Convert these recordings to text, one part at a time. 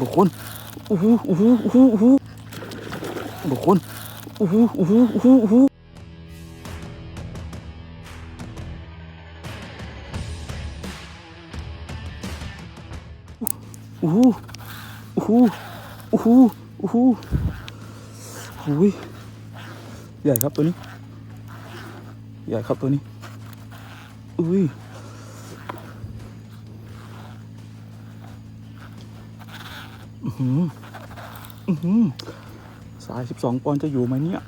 บุคคลโอ้หโอ้โหโอ้โหโอ้โหบุคคลโอ้หโอ้โหโอ้โหโอ้โหโอ้โหโอ้โหโอ้โหโอ้โหโอ้ยใหญ่ครับตัวนี้ ใหญ่ครับตัวนี้อุ้ย อือหืออือหือ สายสิบสองปอนด์จะอยู่ไหมเนี่ย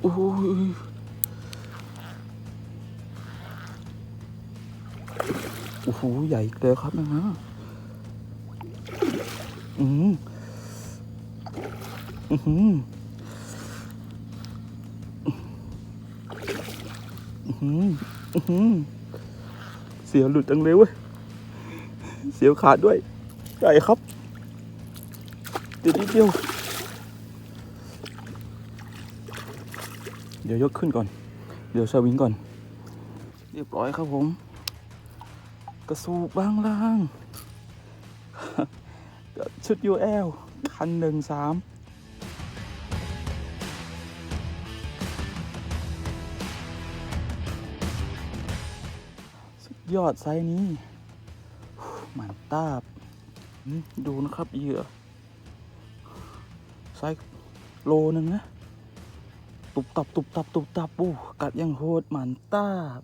โอ้ยโอ้โห ใหญ่อีกแล้วครับนะฮะ อืม อือหืออือหืออื้อหือ เสียวหลุดจังเลยเว้ย เสียวขาดด้วยใหญ่ครับเดี๋ยวนิดเดียว เดี๋ยวยกขึ้นก่อน เดี๋ยวสวิงก่อน เรียบร้อยครับผม กระสูบบางล่างกับชุด UL คันหนึ่งสาม ยอดไซส์นี้หมันตาบดูนะครับเหยื่อไซส์โลนึงนะ ตุบตับตุบตับตุบตับปูกัดยังโหดหมันตาบ